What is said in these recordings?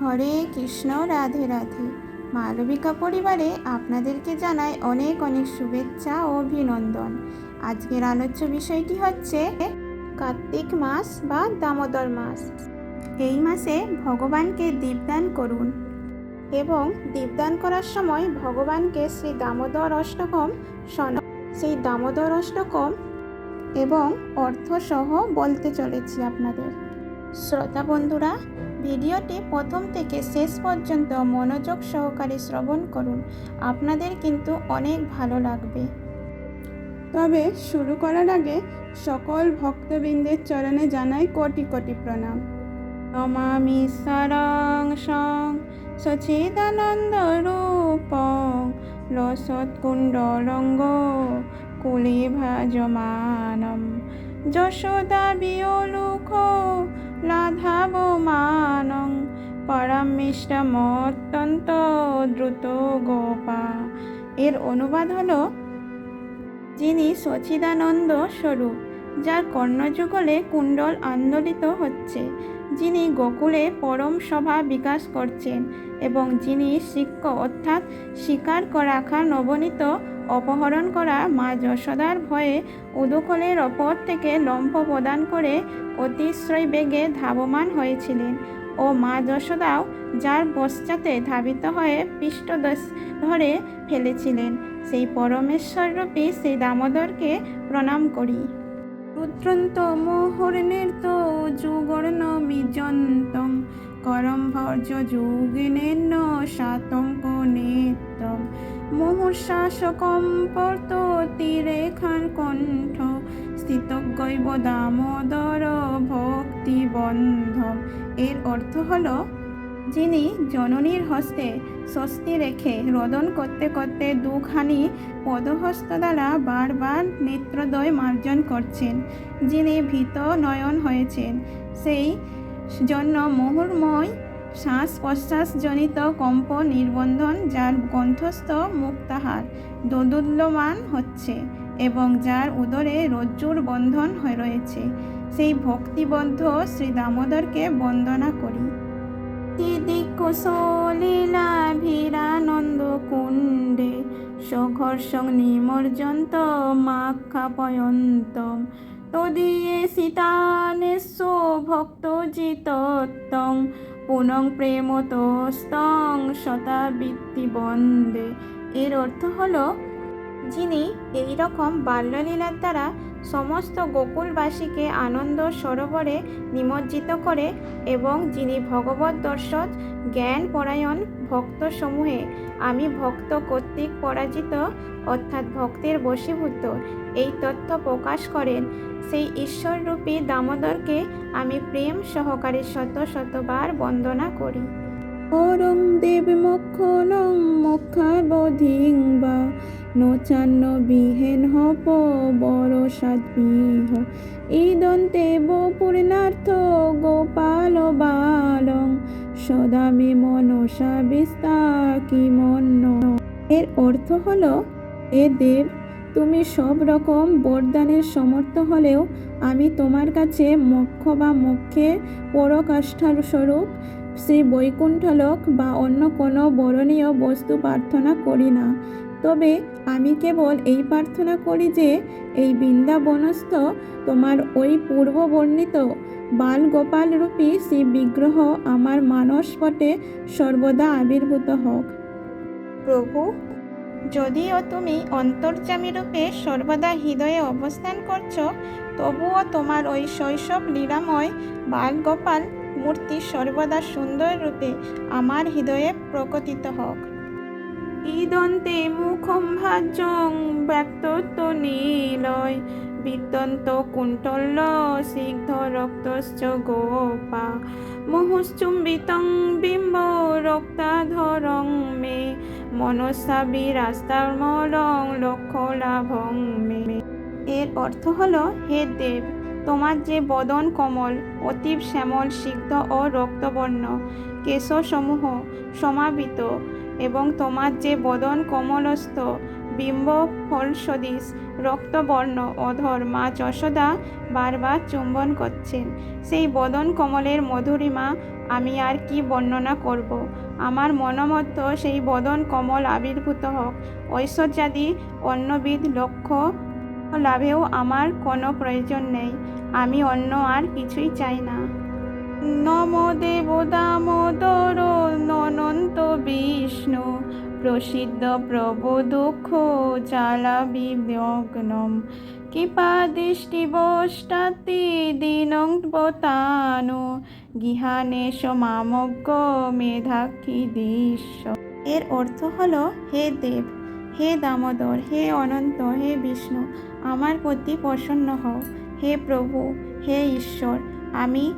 হরে কৃষ্ণ, রাধে রাধে। মালবিকা পরিবারে আপনাদেরকে জানাই অনেক অনেক শুভেচ্ছা ও অভিনন্দন। আজকের আলোচ্য বিষয়টি হচ্ছে কার্তিক মাস বা দামোদর মাস। এই মাসে ভগবানকে দীপদান করুন এবং দীপদান করার সময় ভগবানকে শ্রী দামোদর অষ্টকম শোন সেই দামোদর অষ্টকম এবং অর্থসহ বলতে চলেছি আপনাদের। শ্রোতা বন্ধুরা ভিডিওটি প্রথম থেকে শেষ পর্যন্ত মনোযোগ সহকারে শ্রবণ করুন। আপনাদের কিন্তু অনেক ভালো লাগবে। তবে শুরু করার আগে সকল ভক্তবৃন্দের চরণে জানাই কোটি কোটি প্রণাম। নমামি সরং সং সচিদানন্দ রূপং লসৎকুণ্ডলঙ্গ কুলে ভাজমানম যশোদা বিয়োলুখ লাধাব মানং পরমিষ্টমত্যন্ত দ্রুত গোপা এর অনুবাদ হলো যিনি সচিদানন্দ স্বরূপ, যার কর্ণযুগলে কুণ্ডল আন্দোলিত হচ্ছে, যিনি গোকুলে পরম সভা বিকাশ করছেন এবং যিনি শিক্ষ অর্থাৎ শিকার রাখা নবনীত অপহরণ করা মা যশোদার ভয়ে উদুকলের ওপর থেকে লম্ফ প্রদান করে অতিশ্রয় বেগে ধাবমান হয়েছিলেন ও মা যশোদাও যার পশ্চাতে ধাবিত হয়ে পৃষ্ঠদোষ ধরে ফেলেছিলেন, সেই পরমেশ্বর পরমেশ্বররূপী সেই দামোদরকে প্রণাম করি। রুদ্রন্ত মোহর্ণের তো যুগর্ণ মিজন্তং করম ভর্জ যুগিনেন্ন সাতঙ্ক নেত্রম। মুহূর্ষাসকম পর্ত তীরে খান কণ্ঠ স্থিতজ্ঞৈব দামোদর ভক্তি বন্ধম এর অর্থ হলো, যিনি জননীর হস্তে স্বস্তি রেখে রোদন করতে করতে দুখানি পদহস্ত দ্বারা বারবার নেত্রদ্বয় মার্জন করছেন, যিনি ভীত নয়ন হয়েছেন, সেই জন্য মুহুর্ময় শ্বাস প্রশ্বাসজনিত কম্প নির্বন্ধন যার কণ্ঠস্থ মুক্তাহার দোদুল্যমান হচ্ছে এবং যার উদরে রজ্জুর বন্ধন হয়ে রয়েছে। সেই ভক্তিবদ্ধ শ্রী দামোদরকে বন্দনা করি। কুশলীলাভিরানন্দ কুণ্ডে সঘর্ষং নিমর্জন্ত মাক্ষাপয়ন্ত তদীয়ে সীতানেশ্ব ভক্ত জিতত্তং পুনং প্রেমতস্তং শতাবৃত্তি বন্দে। এর অর্থ হল, যিনি এই রকম বাল্যলীলার দ্বারা সমস্ত গোকুলবাসীকে আনন্দ সরোবরে নিমজ্জিত করে এবং যিনি ভগবত দর্শন, জ্ঞান পরায়ণ ভক্তসমূহে আমি ভক্ত কর্তৃক পরাজিত, অর্থাৎ ভক্তের বশীভূত, এই তথ্য প্রকাশ করেন। সেই ঈশ্বররূপী দামোদরকে আমি প্রেম সহকারে শত শতবার বন্দনা করি। পরম দেব মক্ষণং মক্ষাবধিং বা নচান্ন বিহেন হপ বড় সাদ্বিহ ইদন্তে পূর্ণার্থ গোপাল বালং, সদা মে মনসা বিস্তা কি মন্ন। এর অর্থ হলো এ দেব, তুমি সব রকম বরদানের সমর্থ হলেও আমি তোমার কাছে মোক্ষ বা মোক্ষের পরকাষ্ঠার স্বরূপ শ্রী বৈকুণ্ঠলোক বা অন্য কোনো বরণীয় বস্তু প্রার্থনা করি না। তবে আমি কেবল এই প্রার্থনা করি যে, এই বৃন্দাবনস্থ তোমার ওই পূর্ব বর্ণিত বাল গোপাল রূপী শ্রী বিগ্রহ আমার মানসপটে সর্বদা আবির্ভূত হোক। প্রভু, যদিও তুমি অন্তর্যামী রূপে সর্বদা হৃদয়ে অবস্থান করছ, তবুও তোমার ওই শৈশব লীলাময় বাল গোপাল মূর্তি সর্বদা সুন্দর রূপে আমার হৃদয়ে প্রকটিত হোক। ইদন্তে মুখম ভাজ্যং ব্যক্তত্ব নীলয় বিদ্যন্ত কুণ্ঠল্য সিগ্ধ রক্তশ্চ গোপা, মুহুশ্চুম্বিতং বিম্ব রক্তাধরং মে মনসা বিরাস্তামলং লক্ষ্য লাভং মে। এর অর্থ হলো, হে দেব তোমার যে বদন কমল, অতীব শ্যামল, সিদ্ধ ও রক্তবর্ণ, কেশসমূহ সমাবিত এবং তোমার যে বদন কমলস্থ, বিম্ব ফল সদৃশ রক্তবর্ণ, অধর, মা যশোদা বারবার চুম্বন করছেন। সেই বদন কমলের মধুরিমা আমি আর কি বর্ণনা করব? আমার মনোমত সেই বদন কমল আবির্ভূত হোক। ঐশ্বর্যাদি অন্যবিধ লক্ষ্য লাভেও আমার কোনো প্রয়োজন নেই। আমি অন্য আর কিছুই চাই না। নম দেব দামোদর ননন্ত বিষ্ণু, প্রসিদ্ধ প্রভু দুঃখ জ্বালা বিঘ্নম কৃপা দৃষ্টি বষ্টাতি দিনং গিহানে সমামজ্ঞ মেধাক্ষী দৃশ্য। এর অর্থ হলো, হে দেব হে দামোদর, হে অনন্ত, হে বিষ্ণু, আমার প্রতি প্রসন্ন হও। হে প্রভু, হে ঈশ্বর, আমি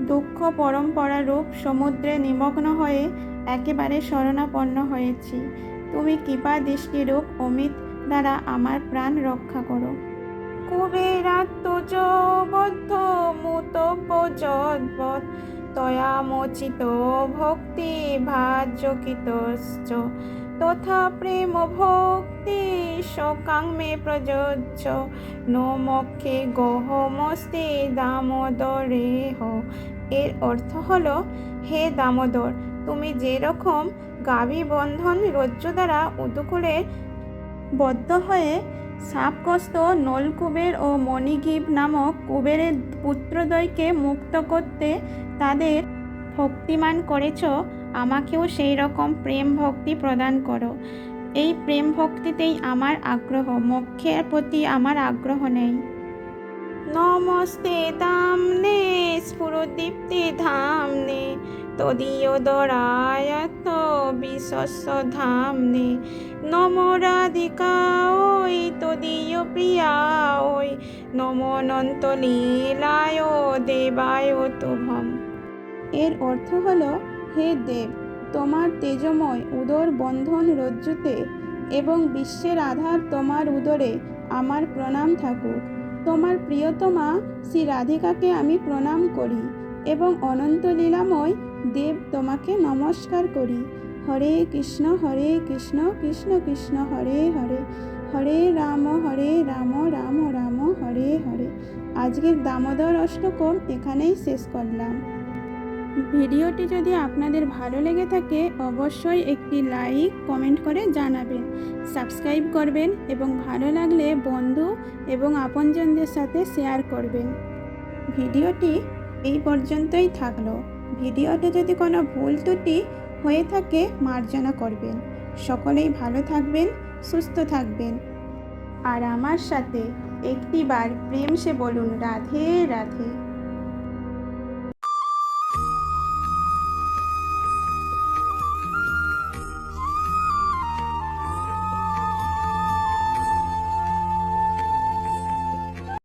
দুঃখ পরম্পরা রূপ সমুদ্রে নিমগ্ন হয়ে একেবারে শরণাপন্ন হয়েছি। তুমি কৃপা দৃষ্টিরূপ অমিত দ্বারা আমার প্রাণ রক্ষা করো। কুবেরাত্মজবদ্ধ মুতব্য যদ্বৎ তয়া মোচিত ভক্তি ভাজ্যকিতশ্চ। তথা প্রেম ভক্তি শোকাং মে প্রযোজ্য। নো মক্ষে দামোদরে হ। এর অর্থ হল, হে দামোদর, তুমি যেরকম গাভী বন্ধন রজ্জু দ্বারা উদুকুলের বদ্ধ হয়ে সাপগ্রস্ত নলকুবের ও মণিগীব নামক কুবেরের পুত্রদ্বয়কে মুক্ত করতে তাদের ভক্তিমান করেছ আমাকেও সেই রকম প্রেম ভক্তি প্রদান করো। এই প্রেম ভক্তিতেই আমার আগ্রহ, মোক্ষের প্রতি আমার আগ্রহ নেই। নমস্তে দামনে স্ফুরদীপ্তি ধামনে, তদীয় দরায়ত বিশ্বস্ব ধামনে। নম রাধিকা ওই, তদীয় প্রিয়া ওই, নম অনন্ত লীলায় দেবায় তুভম। এর অর্থ হলো হে দেব, তোমার তেজময় উদর বন্ধন রজ্জুতে এবং বিশ্বের আধার তোমার উদরে আমার প্রণাম থাকুক। তোমার প্রিয়তমা শ্রী রাধিকাকে আমি প্রণাম করি এবং অনন্ত লীলাময় দেব তোমাকে নমস্কার করি। হরে কৃষ্ণ হরে কৃষ্ণ কৃষ্ণ কৃষ্ণ, হরে হরে। হরে রাম হরে রাম রাম রাম, হরে হরে। আজকের দামোদর অষ্টকম এখানেই শেষ করলাম। ভিডিওটি যদি আপনাদের ভালো লেগে থাকে, অবশ্যই একটি লাইক, কমেন্ট করে জানাবেন। সাবস্ক্রাইব করবেন এবং ভালো লাগলে বন্ধু এবং আপনজনদের সাথে শেয়ার করবেন। ভিডিওটি এই পর্যন্তই থাকল। ভিডিওতে যদি কোনো ভুল ত্রুটি হয়ে থাকে, মার্জনা করবেন। সকলেই ভালো থাকবেন, সুস্থ থাকবেন। আর আমার সাথে একটিবার প্রেম সে বলুন, রাধে রাধে।